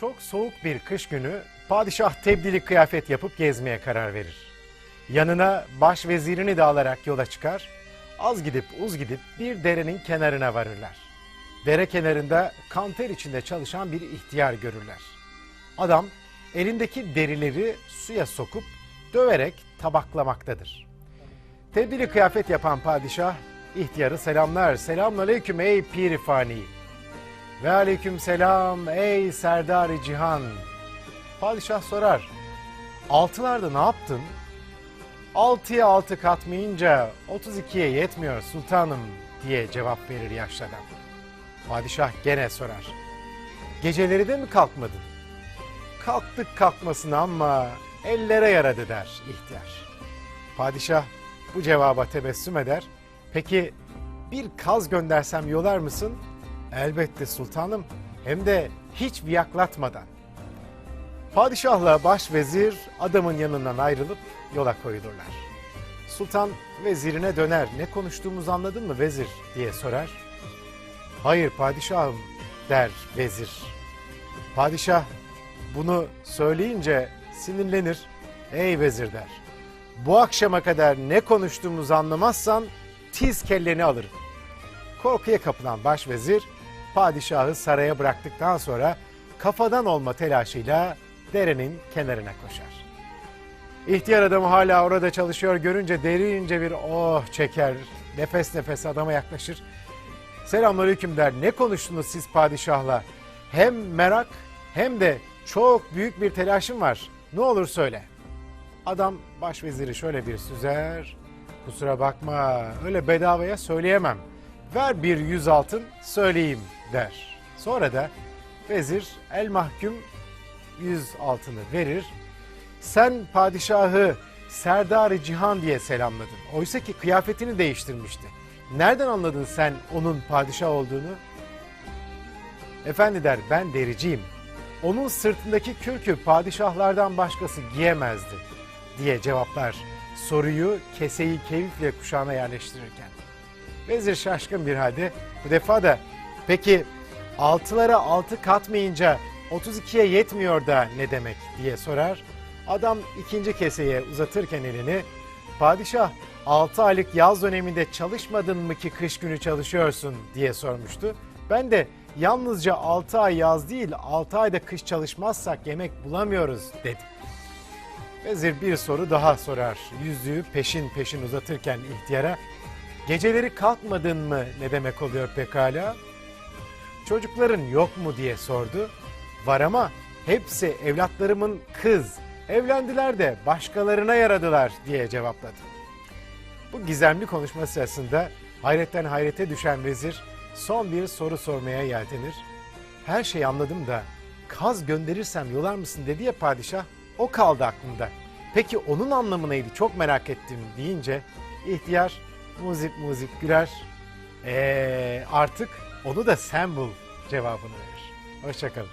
Çok soğuk bir kış günü padişah tebdili kıyafet yapıp gezmeye karar verir. Yanına baş vezirini de alarak yola çıkar. Az gidip uz gidip bir derenin kenarına varırlar. Dere kenarında kanter içinde çalışan bir ihtiyar görürler. Adam elindeki derileri suya sokup döverek tabaklamaktadır. Tebdili kıyafet yapan padişah ihtiyarı selamlar. Selamünaleyküm ey piri fani. Ve aleyküm selam ey serdar cihan. Padişah sorar. Altılarda ne yaptın? Altıya altı katmayınca 32'ye yetmiyor sultanım diye cevap verir yaşlı adam. Padişah gene sorar. Geceleri de mi kalkmadın? Kalktık kalkmasına ama ellere yaradı der ihtiyar. Padişah bu cevaba tebessüm eder. Peki bir kaz göndersem yolar mısın? Elbette sultanım hem de hiç viyaklatmadan. Padişahla başvezir adamın yanından ayrılıp yola koyulurlar. Sultan vezirine döner. Ne konuştuğumuzu anladın mı vezir diye sorar. Hayır padişahım der vezir. Padişah bunu söyleyince sinirlenir. Ey vezir der. Bu akşama kadar ne konuştuğumuzu anlamazsan tiz kelleni alırım. Korkuya kapılan başvezir padişahı saraya bıraktıktan sonra kafadan olma telaşıyla derenin kenarına koşar. İhtiyar adamı hala orada çalışıyor görünce derince bir oh çeker. Nefes nefese adama yaklaşır. Selamünaleyküm der. Ne konuştunuz siz padişahla? Hem merak hem de çok büyük bir telaşım var. Ne olur söyle. Adam başveziri şöyle bir süzer. Kusura bakma öyle bedavaya söyleyemem. Ver bir yüz altın söyleyeyim der. Sonra da vezir el mahkum yüz altını verir. Sen padişahı Serdar-ı Cihan diye selamladın. Oysa ki kıyafetini değiştirmişti. Nereden anladın sen onun padişah olduğunu? Efendi der ben dericiyim. Onun sırtındaki kürkü padişahlardan başkası giyemezdi diye cevaplar soruyu keseyi keyifle kuşağına yerleştirirken. Vezir şaşkın bir halde bu defa da peki altılara altı katmayınca 32'ye yetmiyor da ne demek diye sorar. Adam ikinci keseye uzatırken elini padişah 6 aylık yaz döneminde çalışmadın mı ki kış günü çalışıyorsun diye sormuştu. Ben de yalnızca 6 ay yaz değil 6 ayda kış çalışmazsak yemek bulamıyoruz dedim. Vezir bir soru daha sorar. Yüzüğü peşin peşin uzatırken ihtiyara geceleri kalkmadın mı ne demek oluyor pekala? Çocukların yok mu diye sordu. Var ama hepsi evlatlarımın kız. Evlendiler de başkalarına yaradılar diye cevapladı. Bu gizemli konuşma sırasında hayretten hayrete düşen vezir son bir soru sormaya yeltenir. Her şeyi anladım da kaz gönderirsem yolar mısın dedi ya padişah o kaldı aklımda. Peki onun anlamı neydi çok merak ettim deyince ihtiyar muzip muzip güler. Ee, artık onu da sen bul cevabını verir. Hoşçakalın.